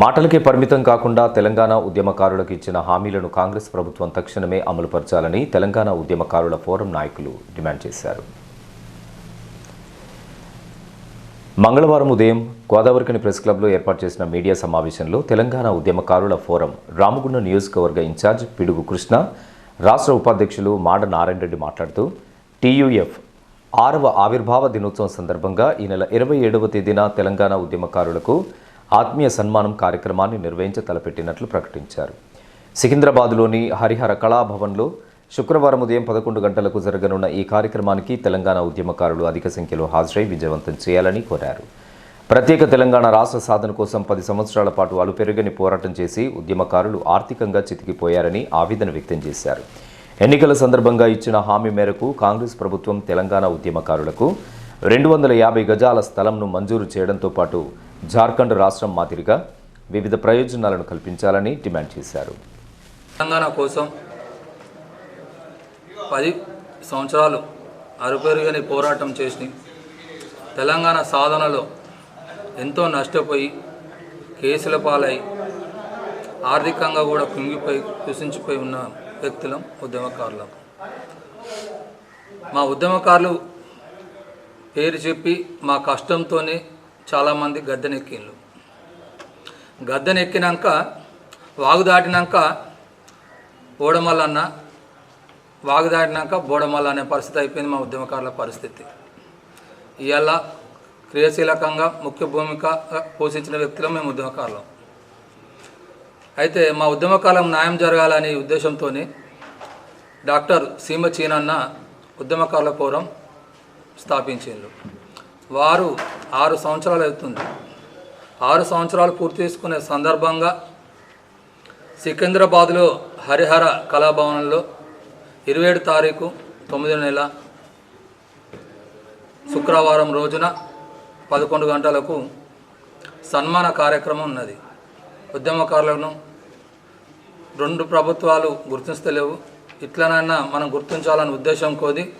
మాటలకే పరిమితం కాకుండా తెలంగాణ ఉద్యమకారులకు ఇచ్చిన హామీలను కాంగ్రెస్ ప్రభుత్వం తక్షణమే అమలుపరచాలని తెలంగాణ ఉద్యమకారుల ఫోరం నాయకులు డిమాండ్ చేశారు. మంగళవారం ఉదయం గోదావరికని ప్రెస్ క్లబ్లో ఏర్పాటు చేసిన మీడియా సమావేశంలో తెలంగాణ ఉద్యమకారుల ఫోరం రామగుండ నియోజకవర్గ ఇన్ఛార్జ్ పిడుగు కృష్ణ రాష్ట్ర ఉపాధ్యక్షులు మాడ నారాయణ రెడ్డి మాట్లాడుతూ టీయూఎఫ్ ఆరవ ఆవిర్భావ దినోత్సవం సందర్భంగా ఈ నెల ఇరవై ఏడవ తేదీన తెలంగాణ ఉద్యమకారులకు ఆత్మీయ సన్మానం కార్యక్రమాన్ని నిర్వహించ తలపెట్టినట్లు ప్రకటించారు. సికింద్రాబాద్లోని హరిహర కళాభవన్లో శుక్రవారం ఉదయం పదకొండు గంటలకు జరగనున్న ఈ కార్యక్రమానికి తెలంగాణ ఉద్యమకారులు అధిక సంఖ్యలో హాజరై విజయవంతం చేయాలని కోరారు. ప్రత్యేక తెలంగాణ రాష్ట్ర సాధన కోసం పది సంవత్సరాల పాటు అలుపెరుగని పోరాటం చేసి ఉద్యమకారులు ఆర్థికంగా చితికిపోయారని ఆవేదన వ్యక్తం చేశారు. ఎన్నికల సందర్భంగా ఇచ్చిన హామీ మేరకు కాంగ్రెస్ ప్రభుత్వం తెలంగాణ ఉద్యమకారులకు రెండు వందల యాభై గజాల స్థలంను మంజూరు చేయడంతో పాటు జార్ఖండ్ రాష్ట్రం మాదిరిగా వివిధ ప్రయోజనాలను కల్పించాలని డిమాండ్ చేశారు. తెలంగాణ కోసం పది సంవత్సరాలు అరుపెరుగని పోరాటం చేసి తెలంగాణ సాధనలో ఎంతో నష్టపోయి కేసుల పాలై ఆర్థికంగా కూడా కుంగిపోయి కుసించిపోయి ఉన్న వ్యక్తులం ఉద్యమకారులం. మా ఉద్యమకారులు పేరు చెప్పి మా కష్టంతోనే చాలామంది గద్దెనెక్కిండ్రు గద్దెనెక్కినాక వాగు దాటినాక ఓడమల్లన్న వాగు దాటినాక బోడమల్ల అనే పరిస్థితి అయిపోయింది మా ఉద్యమకారుల పరిస్థితి. ఇవాళ క్రియాశీలకంగా ముఖ్య భూమిక పోషించిన వ్యక్తులు మేము ఉద్యమకారులం. అయితే మా ఉద్యమకాలం న్యాయం జరగాలనే ఉద్దేశంతో డాక్టర్ సీమ చీనన్న ఉద్యమకారుల ఫోరం స్థాపించిండ్రు. వారు ఆరు సంవత్సరాలు అవుతుంది. ఆరు సంవత్సరాలు పూర్తి చేసుకునే సందర్భంగా సికింద్రాబాద్లో హరిహర కళాభవనంలో ఇరవై ఏడు తారీఖు తొమ్మిదో నెల శుక్రవారం రోజున పదకొండు గంటలకు సన్మాన కార్యక్రమం ఉన్నది. ఉద్యమకారులను రెండు ప్రభుత్వాలు గుర్తించలేవు. ఇట్లనైనా మనం గుర్తించాలనే ఉద్దేశం కోది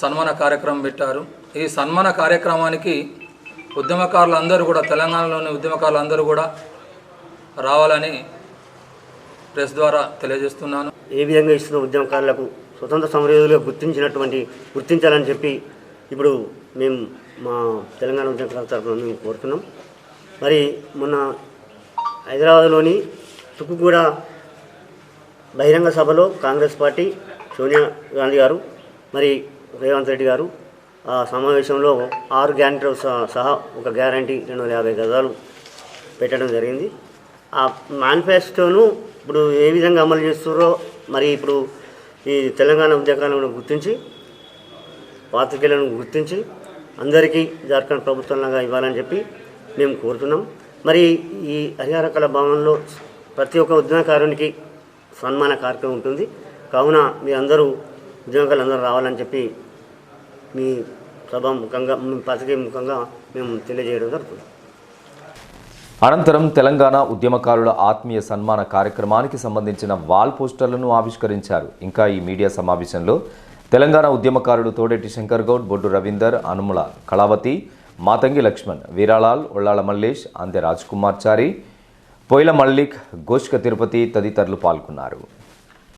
సన్మాన కార్యక్రమం పెట్టారు. ఈ సన్మాన కార్యక్రమానికి ఉద్యమకారులు అందరూ కూడా తెలంగాణలోని ఉద్యమకారులు అందరూ కూడా రావాలని ప్రెస్ ద్వారా తెలియజేస్తున్నాను. ఏ విధంగా ఇస్తున్న ఉద్యమకారులకు స్వతంత్ర సమరయోధులుగా గుర్తించినటువంటి గుర్తించాలని చెప్పి ఇప్పుడు మేము మా తెలంగాణ ఉద్యమకారుల తరఫున మేము కోరుతున్నాం. మరి మొన్న హైదరాబాద్లోని తుక్కుగూడ బహిరంగ సభలో కాంగ్రెస్ పార్టీ సోనియా గాంధీ గారు మరి రేవంత్ రెడ్డి గారు ఆ సమావేశంలో ఆరు గ్యారంటీలు సహా ఒక గ్యారంటీ రెండు వందల యాభై గజాలు పెట్టడం జరిగింది. ఆ మేనిఫెస్టోను ఇప్పుడు ఏ విధంగా అమలు చేస్తున్నారో మరి ఇప్పుడు ఈ తెలంగాణ ఉద్యోగాలను గుర్తించి పాత్రికేయులను గుర్తించి అందరికీ జార్ఖండ్ ప్రభుత్వంలాగా ఇవ్వాలని చెప్పి మేము కోరుతున్నాం. మరి ఈ హరిహర కళ భవన్లో ప్రతి ఒక్క ఉద్యమకారునికి సన్మాన కార్యక్రమం ఉంటుంది. కావున మీ అందరూ ఉద్యోగాలు అందరూ రావాలని చెప్పి మీ సభ ముఖంగా పత్రిక ముఖంగా మేము తెలియజేయడం జరుగుతుంది. అనంతరం తెలంగాణ ఉద్యమకారుల ఆత్మీయ సన్మాన కార్యక్రమానికి సంబంధించిన వాల్ పోస్టర్లను ఆవిష్కరించారు. ఇంకా ఈ మీడియా సమావేశంలో తెలంగాణ ఉద్యమకారులు తోడేటి శంకర్ గౌడ్ బొడ్డు రవీందర్ అనుముల కళావతి మాతంగి లక్ష్మణ్ వీరాలాల్ ఒళ్ళాల మల్లేష్ అందె రాజ్ కుమార్ చారి పొయిల మల్లిక్ గోష్క తిరుపతి తదితరులు పాల్గొన్నారు.